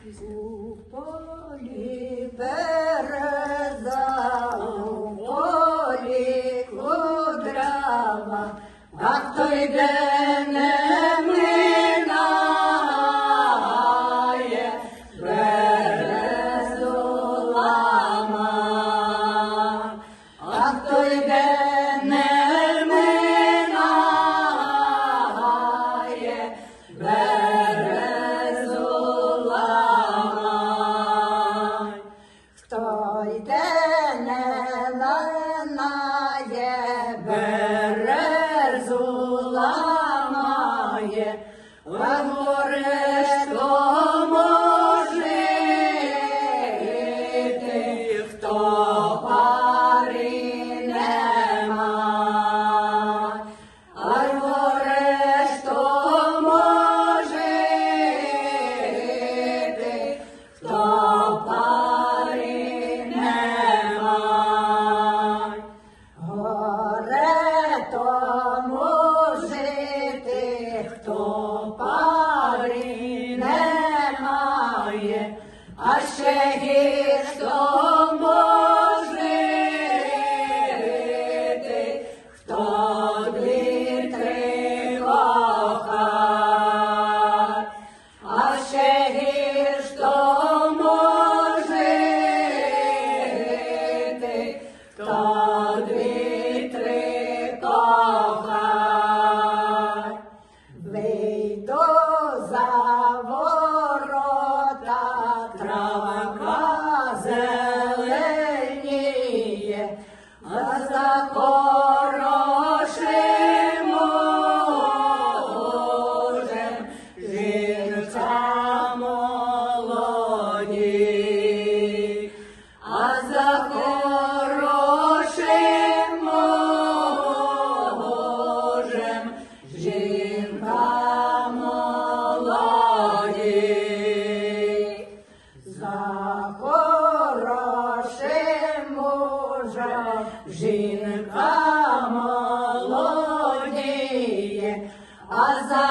У полі береза, у полі кудрява, а хто йде не минає, березу лама, а хто йде линає, березу ламає, Лагорешкому а ще гірш тому жити, хто дві три. А ще гірш тому жити, хто жінка молодіє, а за